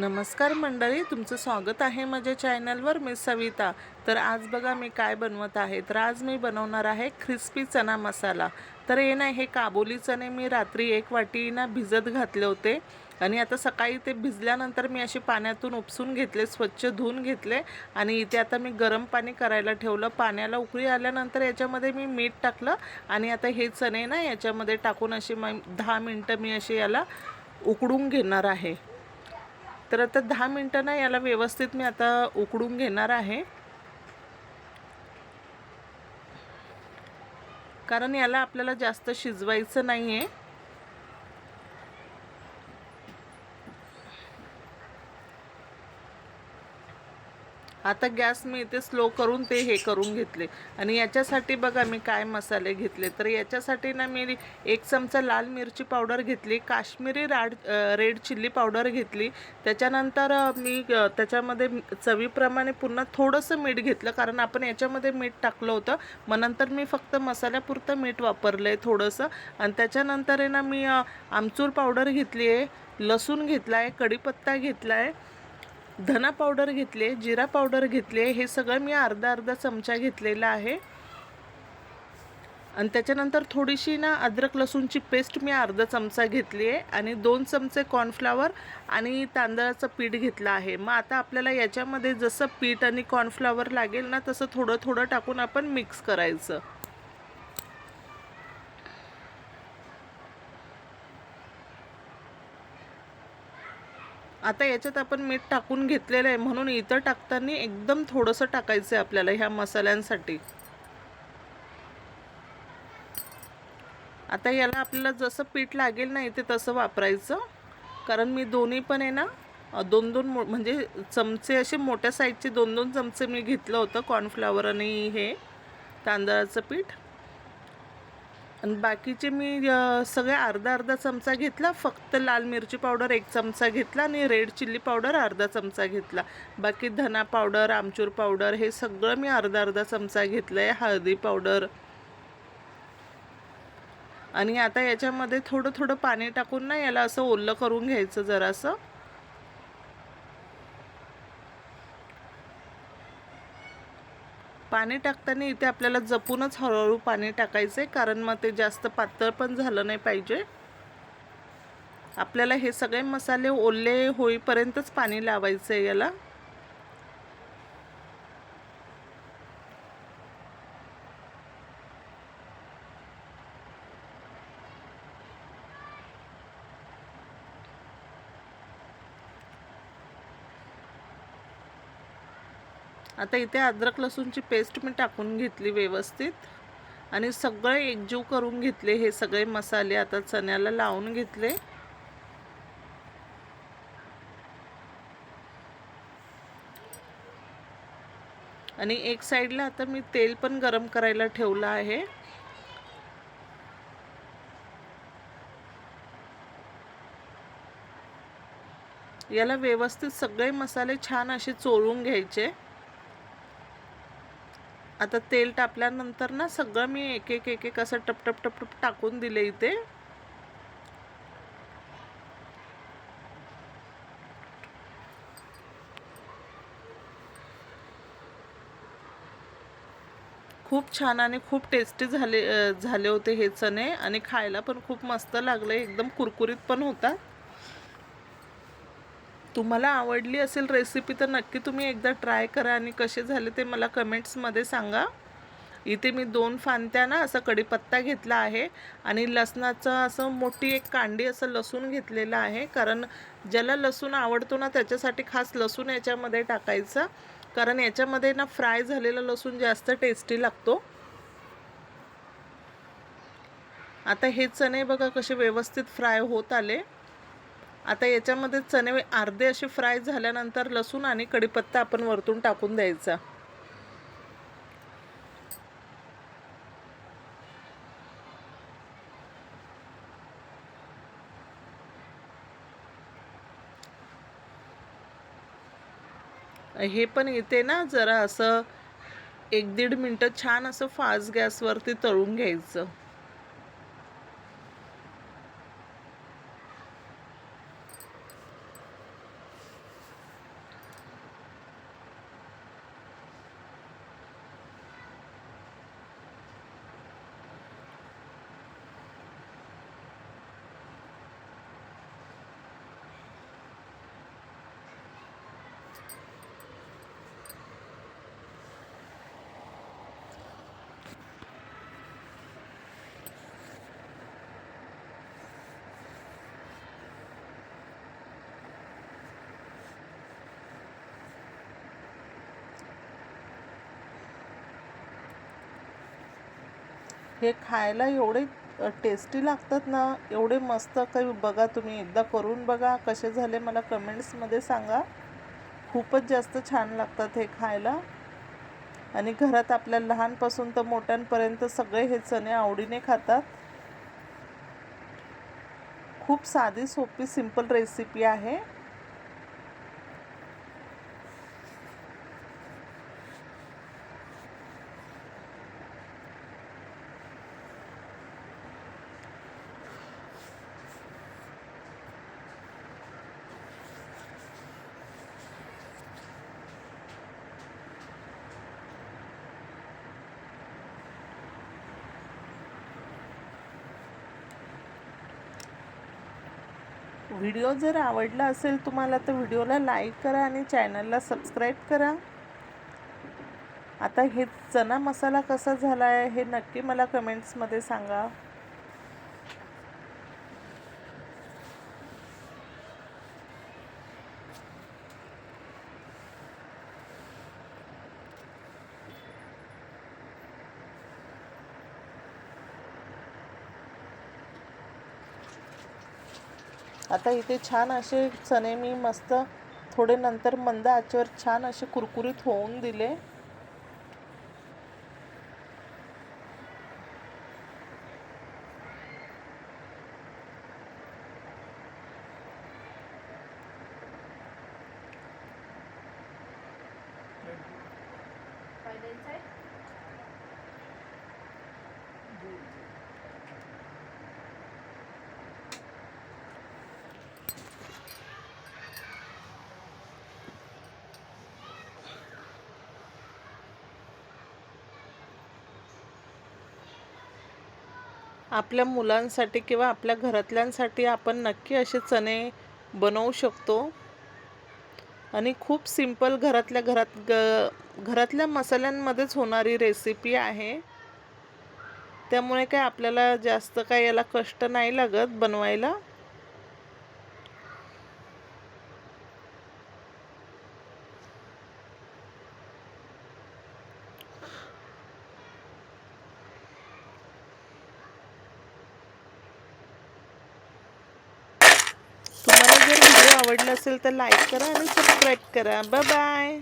नमस्कार मंडळी तुमचं स्वागत आहे माझ्या चॅनलवर मी सविता. तर आज बघा मी काय बनवत आहे. तर आज मी बनवणार आहे क्रिस्पी चना मसाला. तर हे ना हे काबुली चणे मी रात्री एक वाटी ना भिजत घातले होते. आणि आता सकाळी ते भिजल्यानंतर मी असे पाण्यातून उपसून घेतले स्वच्छ धुवून घेतले. आणि इथे आता मी गरम पाणी करायला ठेवलं. पाण्याला उकळी आल्यानंतर याच्यामध्ये मी मीठ टाकलं. आणि आता हे चणे ना याच्यामध्ये टाकून असे मग दहा मिनटं मी असे याला उकडून घेणार आहे. तर आता दहा मिनटं ना याला व्यवस्थित मी आता उकडून घेणार आहे. कारण याला आपल्याला जास्त शिजवायचं नाही आहे आता गॅस मी इथे स्लो करून ते हे करून घेतले. आणि याच्यासाठी बघा मी काय मसाले घेतले. तर याच्यासाठी ना मी एक चमचा लाल मिरची पावडर घेतली काश्मीरी राड रेड चिल्ली पावडर घेतली. त्याच्यानंतर मी त्याच्यामध्ये चवीप्रमाणे पुन्हा थोडंसं मीठ घेतलं कारण आपण याच्यामध्ये मीठ टाकलं होतं. मग नंतर मी फक्त मसाल्यापुरतं मीठ वापरलं आहे थोडंसं. आणि त्याच्यानंतर आहे ना मी आमचूर पावडर घेतली आहे लसूण घेतला आहे कढीपत्ता घेतला आहे धना पावडर घेतले जिरा पावडर घेतले हे सगळं मी अर्धा अर्धा चमचा घेतलेला आहे. आणि त्याच्यानंतर थोडीशी ना अद्रक लसूणची पेस्ट मी अर्धा चमचा घेतली आहे आणि दोन चमचे कॉर्नफ्लावर आणि तांदळाचं पीठ घेतलं आहे. मग आता आपल्याला याच्यामध्ये जसं पीठ आणि कॉर्नफ्लावर लागेल ना तसं थोडं थोडं टाकून आपण मिक्स करायचं. आता याच्यात आपण मीठ टाकून घेतलेलं आहे. म्हणून इथं टाकताना एकदम थोडंसं टाकायचं आहे आपल्याला ह्या मसाल्यांसाठी. आता याला आपल्याला जसं पीठ लागेल ना इथे तसं वापरायचं. कारण मी दोन्ही पण आहे ना दोन दोन मो म्हणजे चमचे असे मोठ्या साईजचे दोन दोन चमचे मी घेतलं होतं. कॉर्नफ्लावर आणि हे तांदळाचं पीठ. आणि बाकीचे मी सगळे अर्धा अर्धा चमचा घेतला. फक्त लाल मिरची पावडर एक चमचा घेतला आणि रेड चिल्ली पावडर अर्धा चमचा घेतला. बाकी धना पावडर आमचूर पावडर हे सगळं मी अर्धा अर्धा चमचा घेतलं आहे हळदी पावडर. आणि आता याच्यामध्ये थोडं थोडं पाणी टाकून ना याला असं ओलं करून घ्यायचं जरासं. पाणी टाकताना इथे आपल्याला जपूनच हळूहळू पाणी टाकायचं आहे कारण मग ते जास्त पातळ पण झालं नाही पाहिजे. आपल्याला हे सगळे मसाले ओले होईपर्यंतच पाणी लावायचं आहे याला. आता इथे अद्रक लसूणची पेस्ट मी टाकून घेतली व्यवस्थित. आणि सगळे एकजीव करून घेतले हे सगळे मसाले आता चण्याला लावून घेतले. आणि एक साईडला आता मी तेल पण गरम करायला ठेवलं आहे. याला व्यवस्थित सगळे मसाले छान असे चोळून घ्यायचे. आता तेल टाकल्यानंतर ना सगळं मी एक एक एक एक असं टप टप टप टप टाकून दिले इथे. खूप छान आणि खूप टेस्टी झाले झाले होते हे चणे आणि खायला पण खूप मस्त लागले एकदम कुरकुरीत पण होता तुम्हाला आवडली असेल रेसिपी तर नक्की तुम्ही एकदा ट्राय करा आणि कसे झाले ते मला कमेंट्समध्ये सांगा. इथे मी दोन फांत्या ना असं कढीपत्ता घेतला आहे आणि लसणाचं असं मोठी एक कांडी असं लसूण घेतलेलं आहे. कारण ज्याला लसूण आवडतो ना त्याच्यासाठी खास लसूण याच्यामध्ये टाकायचं. कारण याच्यामध्ये ना फ्राय झालेला लसूण जास्त टेस्टी लागतो. आता हे चणे बघा कसे व्यवस्थित फ्राय होत आले. आता याच्यामध्ये चणे अर्धे असे फ्राय झाल्यानंतर लसूण आणि कढीपत्ता आपण वरतून टाकून द्यायचा. हे पण इथे ना जरा असं एक दीड मिनटं छान असं फास्ट गॅसवरती तळून घ्यायचं. हे खायला एवढे टेस्टी लागतात ना एवढे मस्त काही बघा तुम्ही एकदा करून बघा कसे झाले मला कमेंट्समध्ये सांगा. खूपच जास्त छान लागतात हे खायला. आणि घरात आपल्या लहानपासून तर मोठ्यांपर्यंत सगळे हे चणे आवडीने खातात. खूप साधी सोपी सिंपल रेसिपी आहे. व्हिडिओ जर आवडला असेल तुम्हाला तर व्हिडिओला लाईक करा आणि चॅनलला सबस्क्राईब करा. आता हे चना मसाला कसा झाला आहे हे नक्की मला कमेंट्समध्ये सांगा. आता इथे छान असे चणे मी मस्त थोडे नंतर मंद आचेवर छान असे कुरकुरीत होऊन दिले. आपल्या मुलांसाठी किंवा आपल्या घरातल्यांसाठी आपण नक्की असे चणे बनवू शकतो. आणि खूप सिंपल घरातल्या घरात ग घरातल्या मसाल्यांमध्येच होणारी रेसिपी आहे. त्यामुळे काय आपल्याला जास्त काय याला कष्ट नाही लागत बनवायला तुम्हाला जर व्हिडिओ आवडला असेल तर लाईक करा आणि सबस्क्राईब करा. Bye bye.